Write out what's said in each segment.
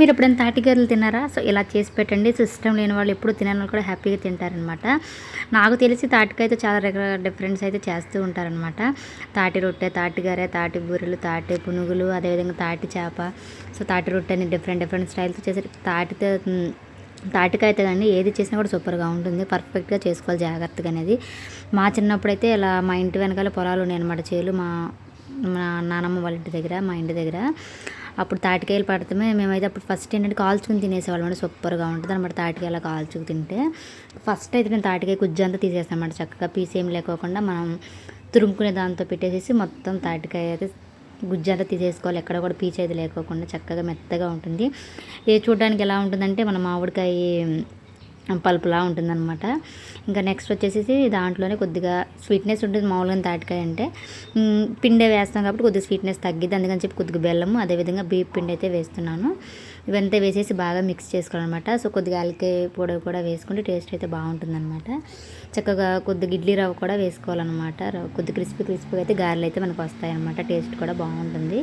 మీరు ఎప్పుడైనా తాటికాయలు తిన్నారా? సో ఇలా చేసి పెట్టండి. సో ఇష్టం లేని వాళ్ళు ఎప్పుడు తినని వాళ్ళు కూడా హ్యాపీగా తింటారనమాట. నాకు తెలిసి తాటికాయతో చాలా రకాల డిఫరెన్స్ అయితే చేస్తూ ఉంటారనమాట. తాటి రొట్టె తాటిగారె తాటి బూరెలు తాటి పునుగులు అదేవిధంగా తాటి చేప. సో తాటి రొట్టె అని డిఫరెంట్ డిఫరెంట్ స్టైల్తో చేసే తాటితో తాటికాయతో కానీ ఏది చేసినా కూడా సూపర్గా ఉంటుంది. పర్ఫెక్ట్గా చేసుకోవాలి జాగ్రత్తగా అనేది. మా చిన్నప్పుడు అయితే ఇలా మా ఇంటి వెనకాల పొలాలు ఉన్నాయి అనమాట చేలు మా మా నానమ్మ వాళ్ళ ఇంటి దగ్గర మా ఇంటి దగ్గర. అప్పుడు తాటికాయలు పడతామే. మేమైతే అప్పుడు ఫస్ట్ ఏంటంటే కాల్చుకుని తినేసేవాళ్ళం అంటే సూపర్గా ఉంటుంది అనమాట తాటికాయలు కాల్చుకు తింటే. ఫస్ట్ అయితే నేను తాటికాయ గుజ్జు అంతా తీసేస్తాను అనమాట చక్కగా పీస్ ఏం లేకోకుండా మనం తురుముకునే దాంతో పెట్టేసేసి మొత్తం తాటికాయ అయితే గుజ్జు అంతా తీసేసుకోవాలి. ఎక్కడ కూడా పీచు అయితే లేకోకుండా చక్కగా మెత్తగా ఉంటుంది. ఇది చూడడానికి ఎలా ఉంటుందంటే మన మామిడికాయ పలుపులా ఉంటుందన్నమాట. ఇంకా నెక్స్ట్ వచ్చేసి దాంట్లోనే కొద్దిగా స్వీట్నెస్ ఉంటుంది. మామూలుగా తాటికాయ అంటే పిండే వేస్తాం కాబట్టి కొద్దిగా స్వీట్నెస్ తగ్గిద్ది. అందుకని చెప్పి కొద్దిగా బెల్లము అదేవిధంగా బీప్ పిండి అయితే వేస్తున్నాను. ఇవంతా వేసేసి బాగా మిక్స్ చేసుకోవాలన్నమాట. సో కొద్దిగా అలకే పొడి కూడా వేసుకుంటే టేస్ట్ అయితే బాగుంటుందన్నమాట. చక్కగా కొద్దిగా ఇడ్లీ రవ్వ కూడా వేసుకోవాలన్నమాట. కొద్ది క్రిస్పీ క్రిస్పీగా అయితే గారెలు అయితే మనకు వస్తాయన్నమాట. టేస్ట్ కూడా బాగుంటుంది.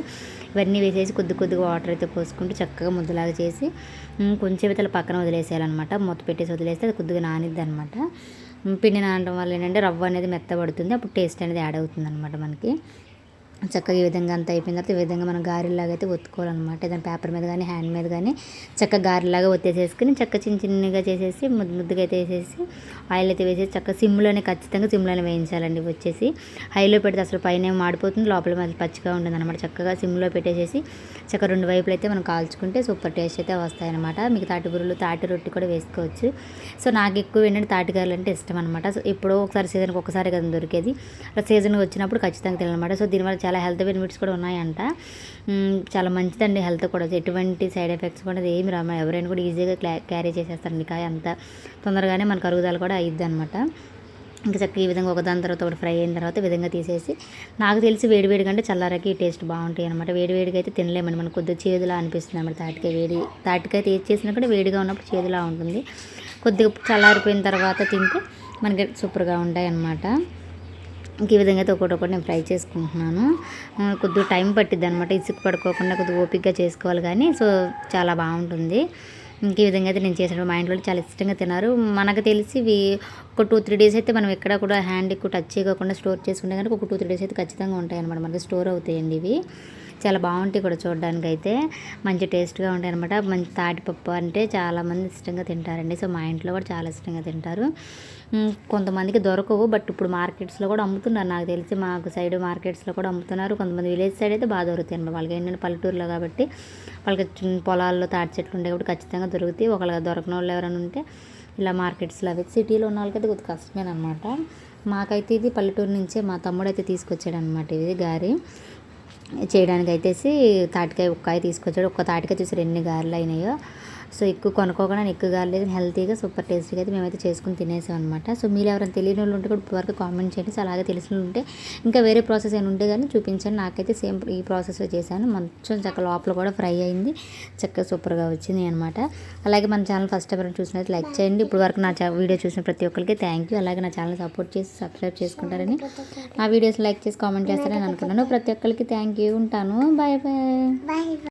ఇవన్నీ వేసేసి కొద్ది కొద్దిగా వాటర్ అయితే పోసుకుంటూ చక్కగా ముద్దలాగా చేసి కొంచెం అయితే పక్కన వదిలేసేయాలన్నమాట. మూత పెట్టేసి వదిలేస్తే అది కొద్దిగా నానిద్ది అనమాట పిండి నానడం వల్ల ఏంటంటే రవ్వ అనేది మెత్తబడుతుంది. అప్పుడు టేస్ట్ అనేది యాడ్ అవుతుంది అనమాట మనకి. చక్కగా ఈ విధంగా అంత అయిపోయిన తర్వాత ఈ విధంగా మనం గారెలాగా అయితే ఒత్తుకోవాలన్నమాట. ఏదైనా పేపర్ మీద కానీ హ్యాండ్ మీద కానీ చక్కగా గారెలాగా ఒత్తేసేసుకుని చక్క చిన్న చిన్నగా చేసేసి ముద్దు ముద్దుగా అయితే వేసేసి ఆయిల్ అయితే వేసేసి చక్కగా సిమ్లోనే ఖచ్చితంగా సిమ్లోనే వేయించాలండి వచ్చేసి. హైలో పెడితే అసలు పైన మాడిపోతుంది లోపల మళ్ళీ పచ్చిగా ఉంటుంది అనమాట చక్కగా సిమ్లో పెట్టేసేసి చక్కగా రెండు వైపులు అయితే మనం కాల్చుకుంటే సూపర్ టేస్ట్ అయితే వస్తాయన్నమాట. మీకు తాటి బుర్రలు తాటి రొట్టి కూడా వేసుకోవచ్చు. సో నాకు ఎక్కువ ఏంటంటే తాటికాయలు అంటే ఇష్టం అనమాట సో ఎప్పుడో ఒకసారి సీజన్కి ఒకసారి కదా దొరికేది. సీజన్ వచ్చినప్పుడు ఖచ్చితంగా తినాలన్నమాట. సో దీనివల్ల చాలా హెల్త్ బెనిఫిట్స్ కూడా ఉన్నాయంట. చాలా మంచిదండి హెల్త్ కూడా. ఎటువంటి సైడ్ ఎఫెక్ట్స్ కూడా ఏమి రామ ఎవరైనా కూడా ఈజీగా క్లా క్యారీ చేసేస్తారండి కాయ అంత తొందరగానే మనకు అరుగుదల కూడా అయ్యిద్ది అనమాట ఇంకా చక్కగా ఈ విధంగా ఒకదాని తర్వాత ఒకటి ఫ్రై అయిన తర్వాత విధంగా తీసేసి నాకు తెలిసి వేడివేడి కంటే చల్లారకి టేస్ట్ బాగుంటాయి అనమాట వేడివేడిగా అయితే తినలేమండి. మనకు కొద్దిగా చేదులా అనిపిస్తుంది అనమాట తాటికాయ వేడి. తాటికాయ తీసి చేసినా కూడా వేడిగా ఉన్నప్పుడు చేదులా ఉంటుంది. కొద్దిగా చల్లారిపోయిన తర్వాత తింటే మనకి సూపర్గా ఉంటాయి అన్నమాట ఈ విధంగా అయితే ఒకటి ఒకటి నేను ఫ్రై చేసుకుంటున్నాను. కొద్దిగా టైం పట్టిద్ది అనమాట ఇసుకు పడుకోకుండా కొద్దిగా ఓపిక్గా చేసుకోవాలి కానీ సో చాలా బాగుంటుంది. ఇంక ఈ విధంగా అయితే నేను చేసాను మా ఇంట్లో చాలా ఇష్టంగా తిన్నారు. మనకు తెలిసి ఇవి ఒక టూ త్రీ డేస్ అయితే మనం ఎక్కడ కూడా హ్యాండ్ ఎక్కువ టచ్ చేయకుండా స్టోర్ చేసుకుంటే కనుక ఒక టూ త్రీ డేస్ అయితే ఖచ్చితంగా ఉంటాయి అనమాట మనకి స్టోర్ అవుతాయండి ఇవి. చాలా బాగుంటాయి కూడా చూడడానికి అయితే మంచి టేస్ట్గా ఉంటాయి అనమాట మంచి తాటిపప్పు అంటే చాలామంది ఇష్టంగా తింటారండి. సో మా ఇంట్లో కూడా చాలా ఇష్టంగా తింటారు. కొంతమందికి దొరకవు. బట్ ఇప్పుడు మార్కెట్స్లో కూడా అమ్ముతున్నారు. నాకు తెలిసి మాకు సైడ్ మార్కెట్స్లో కూడా అమ్ముతున్నారు. కొంతమంది విలేజ్ సైడ్ అయితే బాగా దొరుకుతాయి అనమాట వాళ్ళకి ఏంటంటే పల్లెటూరులో కాబట్టి వాళ్ళకి పొలాల్లో తాటి చెట్లు ఉండే కాబట్టి ఖచ్చితంగా దొరుకుతాయి. ఒకళ్ళ దొరకని వాళ్ళు ఎవరైనా ఉంటే ఇలా మార్కెట్స్లో అవి. సిటీలో ఉన్న వాళ్ళకైతే కొద్దిగా కష్టమేనమాట మాకైతే ఇది పల్లెటూరు నుంచే మా తమ్ముడు అయితే తీసుకొచ్చాడు అనమాట ఇది గారి. చేయడానికి అయితేసి తాటికాయ ఒక్కాయ తీసుకొచ్చాడు. ఒక్క తాటికాయ చూసారు ఎన్ని గారెలు అయినాయో. సో ఎక్కువ కొనుక్కోకుండా ఎక్కువ కాలేదు లేదు హెల్తీగా సూపర్ టేస్టీగా అయితే మేమైతే చేసుకుని తినేసాం అనమాట సో మీరు ఎవరైనా తెలియని వాళ్ళు ఉంటే కూడా ఇప్పటివరకు కామెంట్ చేయండి. సో అలాగే తెలిసిన వాళ్ళు ఉంటే ఇంకా వేరే ప్రాసెస్ ఏమైనా ఉంటే కానీ చూపించండి. నాకైతే సేమ్ ఈ ప్రాసెస్లో చేశాను. మంచి చక్కగా లోపల కూడా ఫ్రై అయింది. చక్కగా సూపర్గా వచ్చింది అనమాట అలాగే మన ఛానల్ ఫస్ట్ ఎవరైనా చూసినట్టు లైక్ చేయండి. ఇప్పుడు వరకు నా వీడియో చూసిన ప్రతి ఒక్కరికి థ్యాంక్ యూ అలాగే నా ఛానల్ సపోర్ట్ చేసి సబ్స్క్రైబ్ చేసుకుంటారని నా వీడియోస్ లైక్ చేసి కామెంట్ చేస్తారని అనుకున్నాను. ప్రతి ఒక్కరికి థ్యాంక్ యూ ఉంటాను. Bye bye